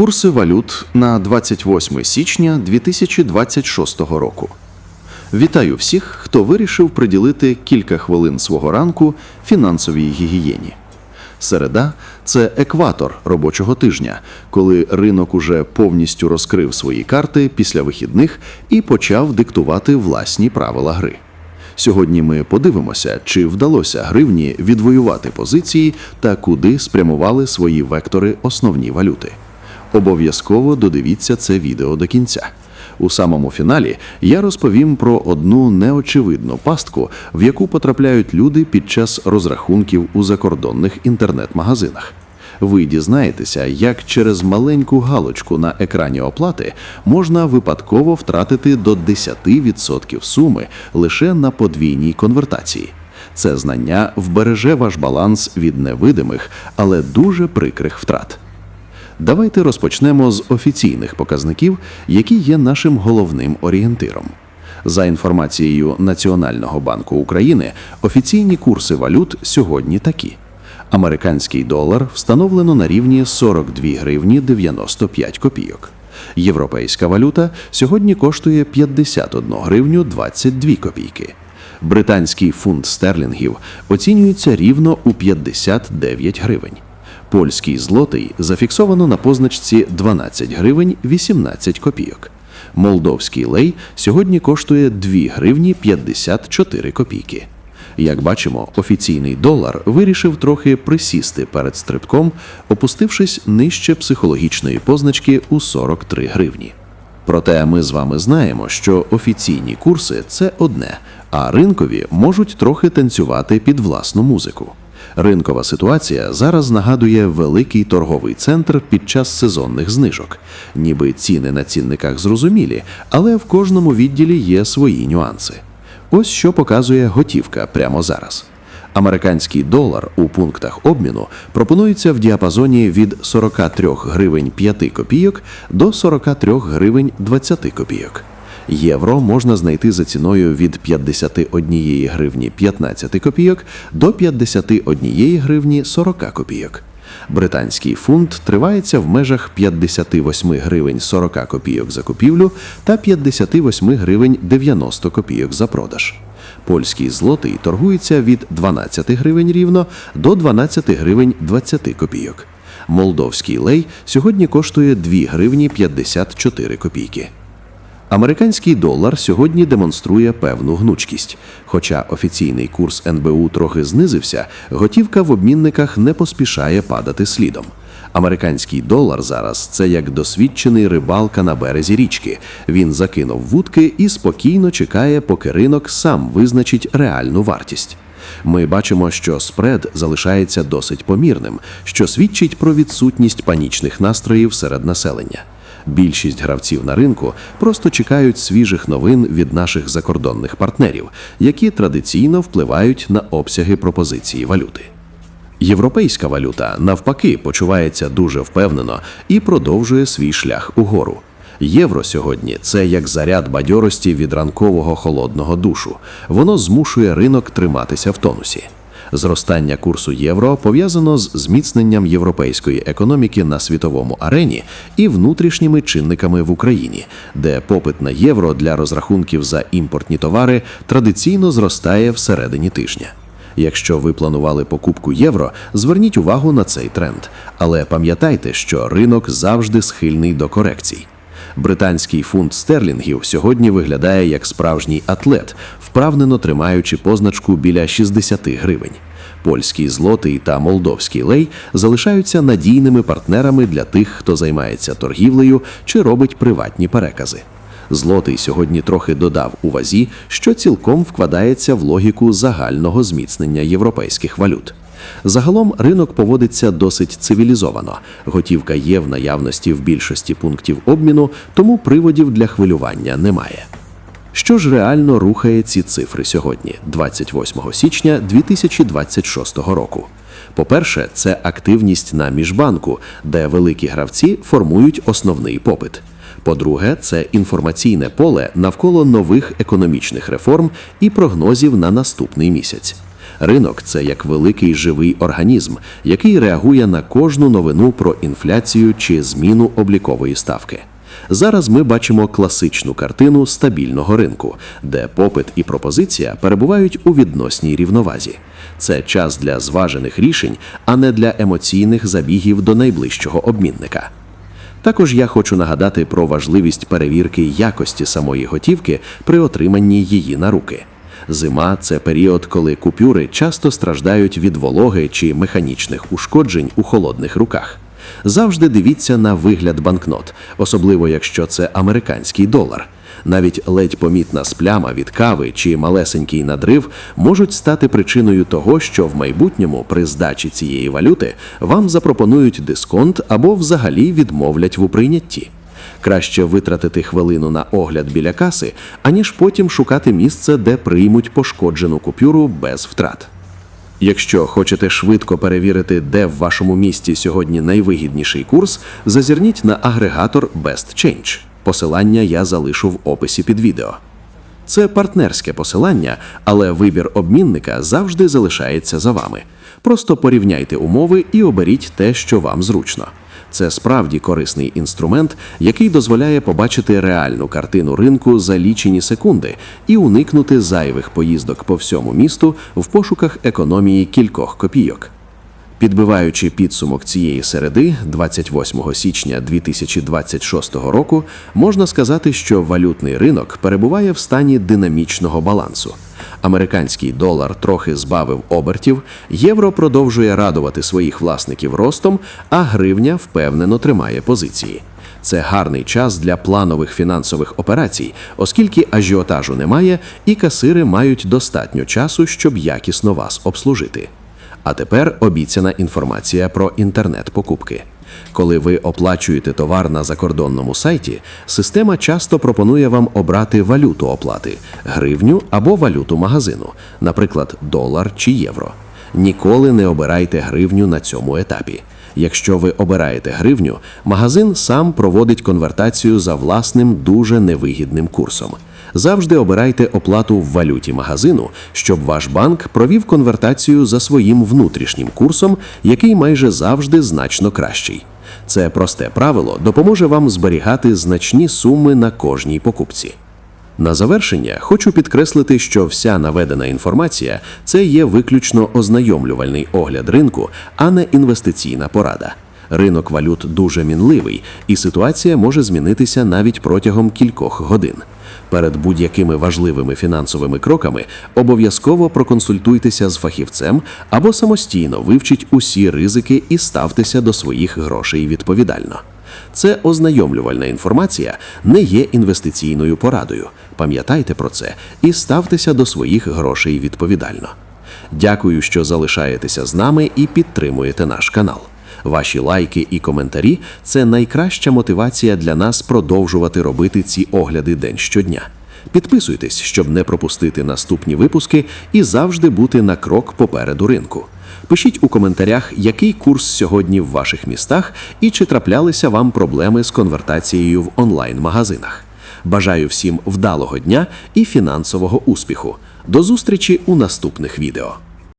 Курси валют на 28 січня 2026 року. Вітаю всіх, хто вирішив приділити кілька хвилин свого ранку фінансовій гігієні. Середа це екватор робочого тижня, коли ринок уже повністю розкрив свої карти після вихідних і почав диктувати власні правила гри. Сьогодні ми подивимося, чи вдалося гривні відвоювати позиції та куди спрямували свої вектори основні валюти. Обов'язково додивіться це відео до кінця. У самому фіналі я розповім про одну неочевидну пастку, в яку потрапляють люди під час розрахунків у закордонних інтернет-магазинах. Ви дізнаєтеся, як через маленьку галочку на екрані оплати можна випадково втратити до 10% суми лише на подвійній конвертації. Це знання вбереже ваш баланс від невидимих, але дуже прикрих втрат. Давайте розпочнемо з офіційних показників, які є нашим головним орієнтиром. За інформацією Національного банку України, офіційні курси валют сьогодні такі: американський долар встановлено на рівні 42 гривні 95 копійок. Європейська валюта сьогодні коштує 51 гривню 22 копійки. Британський фунт стерлінгів оцінюється рівно у 59 гривень. Польський злотий зафіксовано на позначці 12 гривень 18 копійок. Молдовський лей сьогодні коштує 2 гривні 54 копійки. Як бачимо, офіційний долар вирішив трохи присісти перед стрибком, опустившись нижче психологічної позначки у 43 гривні. Проте ми з вами знаємо, що офіційні курси це одне, а ринкові можуть трохи танцювати під власну музику. Ринкова ситуація зараз нагадує великий торговий центр під час сезонних знижок. Ніби ціни на цінниках зрозумілі, але в кожному відділі є свої нюанси. Ось що показує готівка прямо зараз. Американський долар у пунктах обміну пропонується в діапазоні від 43 гривень 5 копійок до 43 гривень 20 копійок. Євро можна знайти за ціною від 51 гривні 15 копійок до 51 гривні 40 копійок. Британський фунт тривається в межах 58 гривень 40 копійок за купівлю та 58 гривень 90 копійок за продаж. Польський злотий торгується від 12 гривень рівно до 12 гривень 20 копійок. Молдовський лей сьогодні коштує 2 гривні 54 копійки. Американський долар сьогодні демонструє певну гнучкість. Хоча офіційний курс НБУ трохи знизився, готівка в обмінниках не поспішає падати слідом. Американський долар зараз це як досвідчений рибалка на березі річки. Він закинув вудки і спокійно чекає, поки ринок сам визначить реальну вартість. Ми бачимо, що спред залишається досить помірним, що свідчить про відсутність панічних настроїв серед населення. Більшість гравців на ринку просто чекають свіжих новин від наших закордонних партнерів, які традиційно впливають на обсяги пропозиції валюти. Європейська валюта навпаки почувається дуже впевнено і продовжує свій шлях угору. Євро сьогодні це як заряд бадьорості від ранкового холодного душу. Воно змушує ринок триматися в тонусі. Зростання курсу євро пов'язано з зміцненням європейської економіки на світовому арені і внутрішніми чинниками в Україні, де попит на євро для розрахунків за імпортні товари традиційно зростає всередині тижня. Якщо ви планували покупку євро, зверніть увагу на цей тренд. Але пам'ятайте, що ринок завжди схильний до корекцій. Британський фунт стерлінгів сьогодні виглядає як справжній атлет, вправнено тримаючи позначку біля 60 гривень. Польський злотий та молдовський лей залишаються надійними партнерами для тих, хто займається торгівлею чи робить приватні перекази. Злотий сьогодні трохи додав у вазі, що цілком вкладається в логіку загального зміцнення європейських валют. Загалом ринок поводиться досить цивілізовано. Готівка є в наявності в більшості пунктів обміну, тому приводів для хвилювання немає. Що ж реально рухає ці цифри сьогодні, 28 січня 2026 року? По-перше, це активність на міжбанку, де великі гравці формують основний попит. По-друге, це інформаційне поле навколо нових економічних реформ і прогнозів на наступний місяць. Ринок це як великий живий організм, який реагує на кожну новину про інфляцію чи зміну облікової ставки. Зараз ми бачимо класичну картину стабільного ринку, де попит і пропозиція перебувають у відносній рівновазі. Це час для зважених рішень, а не для емоційних забігів до найближчого обмінника. Також я хочу нагадати про важливість перевірки якості самої готівки при отриманні її на руки. Зима це період, коли купюри часто страждають від вологи чи механічних ушкоджень у холодних руках. Завжди дивіться на вигляд банкнот, особливо якщо це американський долар. Навіть ледь помітна спляма від кави чи малесенький надрив можуть стати причиною того, що в майбутньому при здачі цієї валюти вам запропонують дисконт або взагалі відмовлять в прийнятті. Краще витратити хвилину на огляд біля каси, аніж потім шукати місце, де приймуть пошкоджену купюру без втрат. Якщо хочете швидко перевірити, де в вашому місті сьогодні найвигідніший курс, зазирніть на агрегатор Best Change. Посилання я залишу в описі під відео. Це партнерське посилання, але вибір обмінника завжди залишається за вами. Просто порівняйте умови і оберіть те, що вам зручно. Це справді корисний інструмент, який дозволяє побачити реальну картину ринку за лічені секунди і уникнути зайвих поїздок по всьому місту в пошуках економії кількох копійок. Підбиваючи підсумок цієї середи, 28 січня 2026 року, можна сказати, що валютний ринок перебуває в стані динамічного балансу. Американський долар трохи збавив обертів, євро продовжує радувати своїх власників ростом, а гривня впевнено тримає позиції. Це гарний час для планових фінансових операцій, оскільки ажіотажу немає, і касири мають достатньо часу, щоб якісно вас обслужити. А тепер обіцяна інформація про інтернет-покупки. Коли ви оплачуєте товар на закордонному сайті, система часто пропонує вам обрати валюту оплати гривню або валюту магазину, наприклад, долар чи євро. Ніколи не обирайте гривню на цьому етапі. Якщо ви обираєте гривню, магазин сам проводить конвертацію за власним дуже невигідним курсом. Завжди обирайте оплату в валюті магазину, щоб ваш банк провів конвертацію за своїм внутрішнім курсом, який майже завжди значно кращий. Це просте правило допоможе вам зберігати значні суми на кожній покупці. На завершення хочу підкреслити, що вся наведена інформація це є виключно ознайомлювальний огляд ринку, а не інвестиційна порада. Ринок валют дуже мінливий, і ситуація може змінитися навіть протягом кількох годин. Перед будь-якими важливими фінансовими кроками обов'язково проконсультуйтеся з фахівцем або самостійно вивчіть усі ризики і ставтеся до своїх грошей відповідально. Це ознайомлювальна інформація не є інвестиційною порадою. Пам'ятайте про це і ставтеся до своїх грошей відповідально. Дякую, що залишаєтеся з нами і підтримуєте наш канал. Ваші лайки і коментарі це найкраща мотивація для нас продовжувати робити ці огляди день щодня. Підписуйтесь, щоб не пропустити наступні випуски і завжди бути на крок попереду ринку. Пишіть у коментарях, який курс сьогодні в ваших містах і чи траплялися вам проблеми з конвертацією в онлайн-магазинах. Бажаю всім вдалого дня і фінансового успіху. До зустрічі у наступних відео.